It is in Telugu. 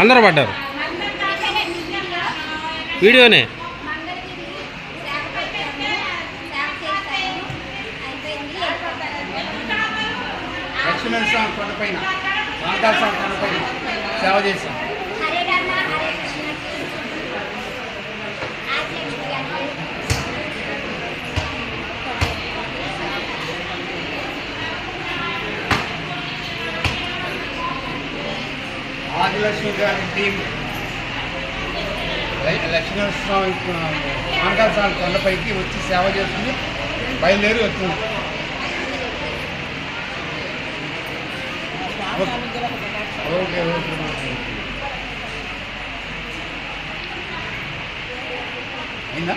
అందరూ పడ్డారు. వీడియోనే. లక్ష్మణ స్వామి కొండపైన మాంకాళ స్వామి కొండపైన సేవ చేశాం ఆదిలక్ష్మి గారి టీం లక్ష్మీనరస్వామి లక్ష్మణ స్వామి స్వామి కొండపైకి వచ్చి సేవ చేస్తుంది. బయలుదేరి వస్తుంది. Okay okay. అయిందా?